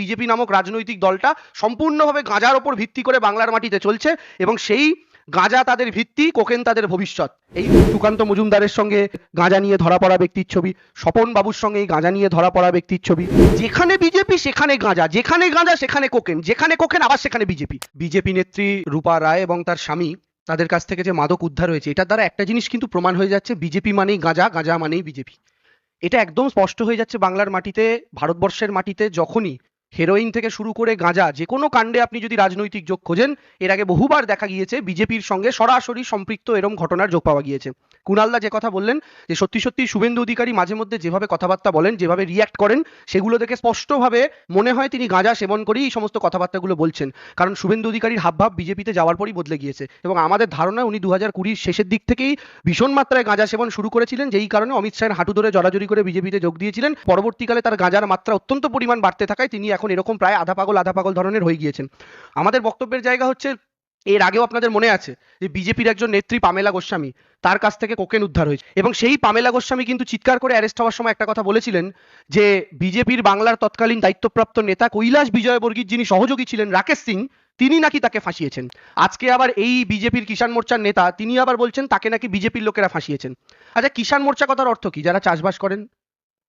BJP নামক রাজনৈতিক দলটা সম্পূর্ণভাবে গাঁজার ওপর ভিত্তি করে বাংলার মাটিতে চলছে এবং সেই গাঁজা তাদের ভিত্তি, কোকেন তাদের ভবিষ্যৎ। এই সুকান্ত মজুমদারের সঙ্গে গাঁজা নিয়ে ধরা পড়া ব্যক্তির ছবি, স্বপন বাবুর সঙ্গে এই গাঁজা নিয়ে ধরা পড়া ব্যক্তির ছবি। যেখানে বিজেপি, সেখানে গাঁজা, যেখানে গাঁজা, সেখানে কোকেন, যেখানে কোকেন, আবার সেখানে বিজেপি। বিজেপি নেত্রী রূপা রায় এবং তার স্বামী তাদের কাছ থেকে যে মাদক উদ্ধার হয়েছে, এটার দ্বারা একটা জিনিস কিন্তু প্রমাণ হয়ে যাচ্ছে, বিজেপি মানেই গাঁজা গাঁজা মানেই বিজেপি। এটা একদম স্পষ্ট হয়ে যাচ্ছে বাংলার মাটিতে, ভারতবর্ষের মাটিতে, যখনই হেরোইন থেকে শুরু করে গাঁজা, যে কোনো কাণ্ডে আপনি যদি রাজনৈতিক যোগ খোঁজেন, এর আগে বহুবার দেখা গিয়েছে বিজেপির সঙ্গে সরাসরি সম্পৃক্ত এরম ঘটনার যোগ পাওয়া গিয়েছে। কুণালদা যে কথা বললেন, যে সত্যি সত্যি শুভেন্দু অধিকারী মাঝে মধ্যে যেভাবে কথাবার্তা বলেন, যেভাবে রিয়্যাক্ট করেন, সেগুলো দেখে স্পষ্টভাবে মনে হয় তিনি গাঁজা সেবন করেই এই সমস্ত কথাবার্তাগুলো বলছেন। কারণ শুভেন্দু অধিকারীর হাবভাব বিজেপিতে যাওয়ার পরই বদলে গিয়েছে এবং আমাদের ধারণা উনি দু হাজার কুড়ির শেষের দিক থেকেই ভীষণ মাত্রায় গাঁজা সেবন শুরু করেছিলেন, যেই কারণে অমিত শাহের হাঁটু ধরে জড়াজড়ি করে বিজেপিতে যোগ দিয়েছিলেন। পরবর্তীকালে তার গাঁজার মাত্রা অত্যন্ত পরিমাণ বাড়তে থাকায় তিনি এখন এরকম প্রায় আধা পাগল আধা পাগল ধরনের হয়ে গিয়েছেন। আমাদের বক্তব্যের জায়গা হচ্ছে, এর আগেও আপনাদের মনে আছে, যে বিজেপির একজন নেত্রী পামেলা গোস্বামী, তার কাছ থেকে কোকেন উদ্ধার হয়েছে। এবং সেই পামেলা গোস্বামী কিন্তু চিৎকার করে অ্যারেস্ট হওয়ার সময় একটা কথা বলেছিলেন, যে বিজেপির বাংলার তৎকালীন দায়িত্বপ্রাপ্ত নেতা কৈলাস বিজয়বর্গীর যিনি সহযোগী ছিলেন, রাকেশ সিং, তিনি নাকি তাকে ফাঁসিয়েছেন। আজকে আবার এই বিজেপির কিষাণ মোর্চার নেতা, তিনি আবার বলছেন, তাকে নাকি বিজেপির লোকেরা ফাঁসিয়েছেন। আচ্ছা কিষাণ মোর্চা কথার অর্থ কি? যারা চাষবাস করেন,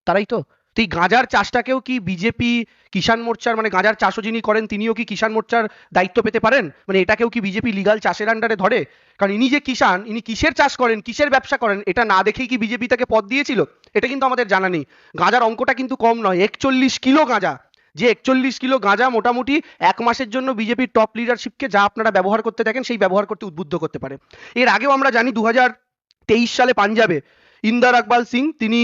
তারাই তো তো এই গাঁজার চাষটাকেও কি বিজেপি কিষাণ মোর্চার মানে গাঁজার চাষও যিনি করেন, তিনিও কি কিষাণ মোর্চার দায়িত্ব পেতে পারেন? মানে এটাকেও কি বিজেপি লিগাল চাষের আন্ডারে ধরে? কারণ ইনি যে কিষাণ, ইনি কিসের চাষ করেন, কিসের ব্যবসা করেন, এটা না দেখেই কি বিজেপি তাকে পদ দিয়েছিল? এটা কিন্তু আমাদের জানা নেই। গাঁজার অঙ্কটা কিন্তু কম নয়, একচল্লিশ কিলো গাঁজা। যে একচল্লিশ কিলো গাঁজা মোটামুটি এক মাসের জন্য বিজেপির টপ লিডারশিপকে যা আপনারা ব্যবহার করতে দেখেন সেই ব্যবহার করতে উদ্বুদ্ধ করতে পারে। এর আগেও আমরা জানি দু তেইশ সালে পাঞ্জাবে ইন্দার আকবাল সিং, তিনি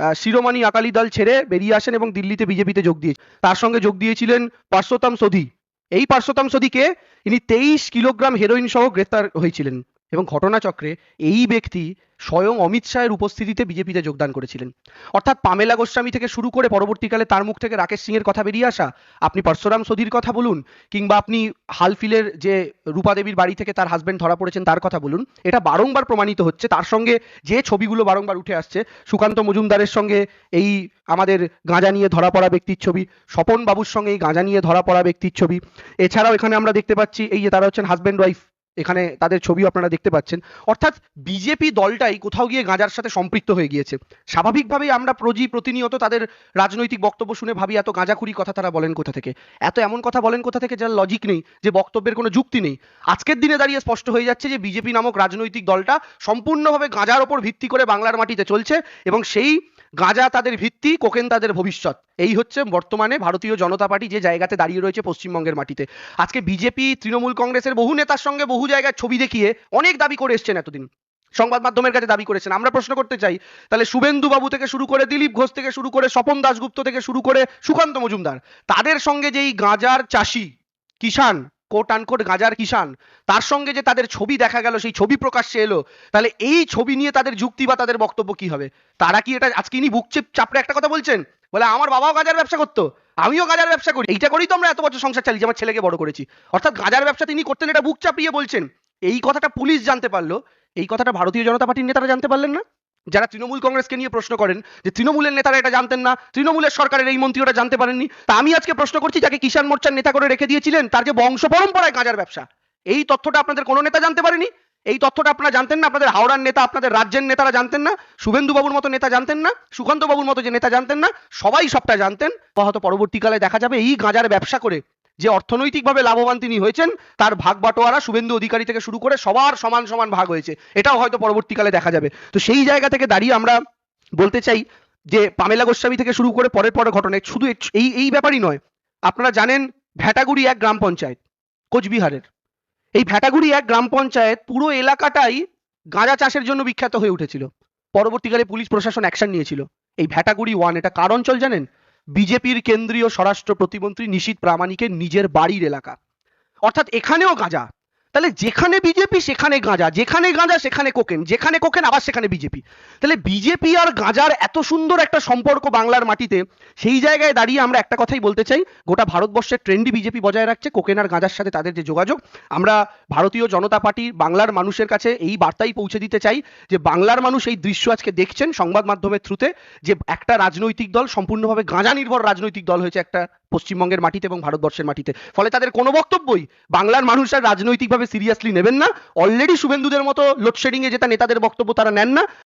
আহ, শিরোমণি আকালি দল ছেড়ে বেরিয়ে আসেন এবং দিল্লিতে বিজেপিতে যোগ দিয়ে তার সঙ্গে যোগ দিয়েছিলেন পার্শ্বতাম সোধি। এই পার্শ্বতাম সোধিকে ইনি তেইশ কিলোগ্রাম হেরোইন সহ গ্রেফতার হয়েছিলেন। এবং ঘটনাচক্রে এই ব্যক্তি স্বয়ং অমিত শাহের উপস্থিতিতে বিজেপিতে যোগদান করেছিলেন। অর্থাৎ পামেলা গোস্বামী থেকে শুরু করে পরবর্তীকালে তার মুখ থেকে রাকেশ সিং এর কথা বেরিয়ে আসা, আপনি পরশুরাম সোধির কথা বলুন, কিংবা আপনি হালফিলের যে রূপা দেবীর বাড়ি থেকে তার হাজবেন্ড ধরা পড়েছেন তার কথা বলুন, এটা বারংবার প্রমাণিত হচ্ছে। তার সঙ্গে যে ছবিগুলো বারংবার উঠে আসছে, সুকান্ত মজুমদারের সঙ্গে এই আমাদের গাঁজা নিয়ে ধরা পড়া ব্যক্তির ছবি, স্বপন বাবুর সঙ্গে এই গাঁজা নিয়ে ধরা পড়া ব্যক্তির ছবি। এছাড়াও এখানে আমরা দেখতে পাচ্ছি এই যে তারা হচ্ছেন হাজব্যান্ড ওয়াইফ এখানে তাদের ছবিও আপনারা দেখতে পাচ্ছেন। অর্থাৎ বিজেপি দলটাই কোথাও গিয়ে গাঁজার সাথে সম্পৃক্ত হয়ে গিয়েছে। স্বাভাবিকভাবেই আমরা প্রজি প্রতিনিয়ত তাদের রাজনৈতিক বক্তব্য শুনে ভাবি, এত গাঁজাখুরি কথা তারা বলেন কোথা থেকে? এত এমন কথা বলেন কোথা থেকে যার লজিক নেই, যে বক্তব্যের কোনো যুক্তি নেই। আজকের দিনে দাঁড়িয়ে স্পষ্ট হয়ে যাচ্ছে যে বিজেপি নামক রাজনৈতিক দলটা সম্পূর্ণভাবে গাঁজার ওপর ভিত্তি করে বাংলার মাটিতে চলছে এবং সেই গাঁজা তাদের ভিত্তি, কোকেন তাদের ভবিষ্যৎ। এই হচ্ছে বর্তমানে ভারতীয় জনতা পার্টি যে জায়গাতে দাঁড়িয়ে রয়েছে পশ্চিমবঙ্গের মাটিতে। আজকে বিজেপি, তৃণমূল কংগ্রেসের বহু নেতার সঙ্গে বহু জায়গায় ছবি দেখিয়ে অনেক দাবি করে এসছেন এতদিন। সংবাদ মাধ্যমের কাছে দাবি করেছেন। আমরা প্রশ্ন করতে চাই, তাহলে শুভেন্দু বাবু থেকে শুরু করে দিলীপ ঘোষ থেকে শুরু করে স্বপন দাশগুপ্ত থেকে শুরু করে সুকান্ত মজুমদার, তাদের সঙ্গে যেই গাঁজার চাষি কিষান কোট আনকোট গাঁজার কিষান তার সঙ্গে যে তাদের ছবি দেখা গেল, সেই ছবি প্রকাশ্যে এলো, তাহলে এই ছবি নিয়ে তাদের যুক্তি বা তাদের বক্তব্য কি হবে? তারা কি এটা আজকে ইনি বুক চেপ চাপড়ে একটা কথা বলছেন? বলে, আমার বাবাও গাঁজার ব্যবসা করতো, আমিও গাঁজার ব্যবসা করি। এইটা করেই তো আমরা এত বছর সংসার চালিয়েছি, আমার ছেলেকে বড় করেছি। অর্থাৎ গাঁজার ব্যবসা তিনি করতেন, এটা বুক চাপিয়ে বলছেন। এই কথাটা পুলিশ জানতে পারল, এই কথাটা ভারতীয় জনতা পার্টির নেতারা জানতে পারলেন না? যারা তৃণমূল কংগ্রেসকে নিয়ে প্রশ্ন করেন যে তৃণমূলের নেতারা এটা জানতেন না, তৃণমূলের সরকারের এই মন্ত্রী ওটা জানতে পারেননি, তা আমি আজকে প্রশ্ন করছি যাকে কিষাণ মোর্চার নেতা করে রেখে দিয়েছিলেন, তার যে বংশ পরম্পরায় গাঁজার ব্যবসা। এই তথ্যটা আপনাদের কোনো নেতা জানতে পারেনি? এই তথ্যটা আপনারা জানতেন না? আপনাদের হাওড়ার নেতা, আপনাদের রাজ্যের নেতারা জানতেন না? শুভেন্দু বাবুর মতো নেতা জানতেন না? সুকান্ত বাবুর মতো যে নেতা জানতেন না? সবাই সবটা জানতেন। হয়তো পরবর্তীকালে দেখা যাবে, এই গাঁজার ব্যবসা করে যে অর্থনৈতিকভাবে লাভবান তিনি হয়েছেন, তার ভাগ বাটোয়ারা শুভেন্দু অধিকারী থেকে শুরু করে সবার সমান সমান ভাগ হয়েছে। এটাও হয়তো পরবর্তীকালে দেখা যাবে। তো সেই জায়গা থেকে দাঁড়িয়ে আমরা বলতে চাই যে পামেলা গোস্বামী থেকে শুরু করে পরের পরে ঘটনায় শুধু এই এই ব্যাপারই নয়। আপনারা জানেন ভ্যাটাগুড়ি এক গ্রাম পঞ্চায়েত, কোচবিহারের। এই ভ্যাটাগুড়ি এক গ্রাম পঞ্চায়েত পুরো এলাকাটাই গাঁজা চাষের জন্য বিখ্যাত হয়ে উঠেছিল। পরবর্তীকালে পুলিশ প্রশাসন অ্যাকশন নিয়েছিল। এই ভ্যাটাগুড়ি ওয়ান এটা কার অঞ্চল জানেন? বিজেপির কেন্দ্রীয় স্বরাষ্ট্র প্রতিমন্ত্রী নিশীত প্রামাণিকের নিজের বাড়ির এলাকা। অর্থাৎ এখানেও গাঁজা। তাহলে যেখানে বিজেপি, সেখানে গাঁজা। যেখানে গাঁজা, সেখানে কোকেন। যেখানে কোকেন, আবার সেখানে বিজেপি। তাহলে বিজেপি আর গাঁজার এত সুন্দর একটা সম্পর্ক বাংলার মাটিতে, সেই জায়গায় দাঁড়িয়ে আমরা একটা কথাই বলতে চাই। গোটা ভারতবর্ষের ট্রেন্ডই বিজেপি বজায় রাখছে কোকেন আর গাঁজার সাথে তাদের যে যোগাযোগ। আমরা ভারতীয় জনতা পার্টি, বাংলার মানুষের কাছে এই বার্তাই পৌঁছে দিতে চাই যে বাংলার মানুষ এই দৃশ্য আজকে দেখছেন সংবাদ মাধ্যমের থ্রুতে যে একটা রাজনৈতিক দল সম্পূর্ণভাবে গাঁজা নির্ভর রাজনৈতিক দল হয়েছে একটা পশ্চিমবঙ্গের মাটিতে এবং ভারতবর্ষের মাটিতে। ফলে তাদের কোনো বক্তব্যই বাংলার মানুষ আর রাজনৈতিকভাবে সিরিয়াসলি নেবেন না। অলরেডি শুভেন্দুদের মতো লোডশেডিংয়ে যেটা নেতাদের বক্তব্য তারা নেন না।